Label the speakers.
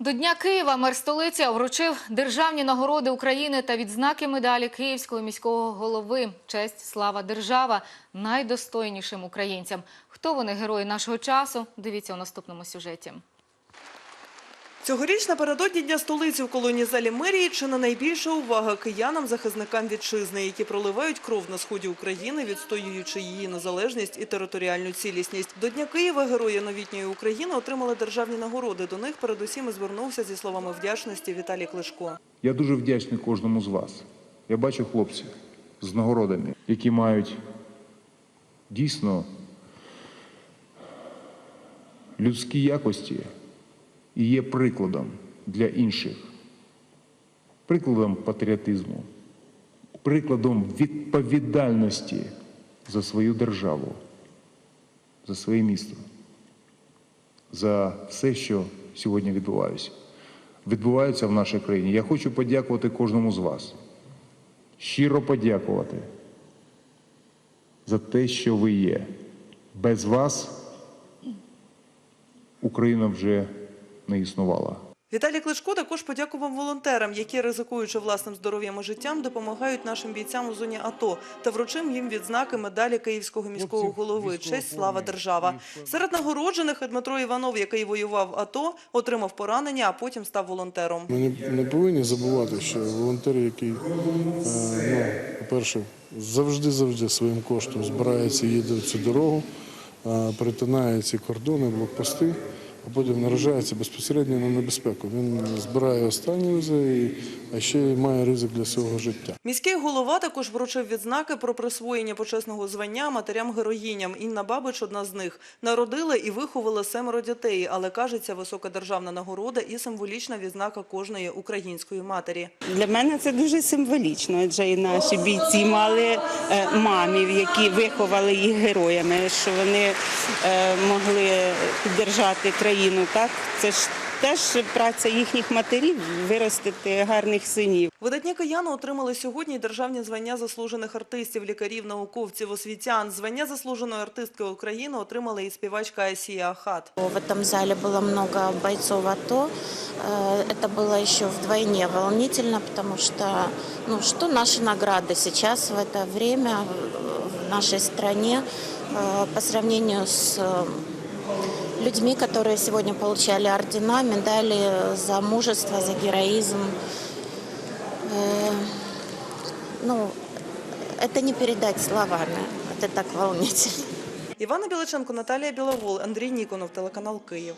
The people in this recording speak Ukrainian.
Speaker 1: До Дня Києва мер столиці вручив державні нагороди України та відзнаки медалі Київського міського голови. Честь, слава, держава найдостойнішим українцям. Хто вони герої нашого часу? Дивіться у наступному сюжеті.
Speaker 2: Цьогоріч напередодні Дня столиці в колонії залі мерії чи не найбільша увага киянам-захисникам вітчизни, які проливають кров на сході України, відстоюючи її незалежність і територіальну цілісність. До Дня Києва герої новітньої України отримали державні нагороди. До них передусім і звернувся зі словами вдячності Віталій Клишко.
Speaker 3: Я дуже вдячний кожному з вас. Я бачу хлопців з нагородами, які мають дійсно людські якості і є прикладом для інших, прикладом патріотизму, прикладом відповідальності за свою державу, за своє місто, за все, що сьогодні відбувається відбуваються в нашій країні. Я хочу подякувати кожному з вас. Щиро подякувати за те, що ви є. Без вас Україна вже не існувала.
Speaker 2: Віталій Кличко також подякував волонтерам, які, ризикуючи власним здоров'ям і життям, допомагають нашим бійцям у зоні АТО та вручив їм відзнаки медалі Київського міського голови «Честь, слава, держава». Серед нагороджених Дмитро Іванов, який воював АТО, отримав поранення, а потім став волонтером.
Speaker 4: Ми не, повинні забувати, що волонтер, який, е, ну, по-перше, завжди-завжди своїм коштом збирається, їде в цю дорогу, е, перетинає ці кордони, блокпости, а потім наражається безпосередньо на небезпеку. Він збирає останні візи, і- а ще й має ризик для свого життя.
Speaker 2: Міський голова також вручив відзнаки про присвоєння почесного звання матерям-героїням. Інна Бабич – одна з них. Народила і виховала семеро дітей, але, кажеться, висока державна нагорода і символічна відзнака кожної української матері.
Speaker 5: Для мене це дуже символічно, адже і наші бійці мали е, мамів, які виховали їх героями, що вони могли піддержати країну. Так це ж теж праця їхніх матерів виростити гарних синів.
Speaker 2: Видатні кияни отримали сьогодні й державні звання заслужених артистів, лікарів, науковців, освітян. Звання заслуженої артистки України отримала і співачка Асія Ахат.
Speaker 6: В этом зале было много бойцов АТО. Э, Это было еще вдвойне волнительно, потому что, ну, что наши награды сейчас в это время в нашей стране э, по сравнению с э, людьми, которые сегодня получали ордена, медали за мужество, за героизм. Э, Ну, это не передать словами, это так волнительно.
Speaker 2: Івана Біличенко, Наталія Біловол, Андрій Ніконов, телеканал Київ.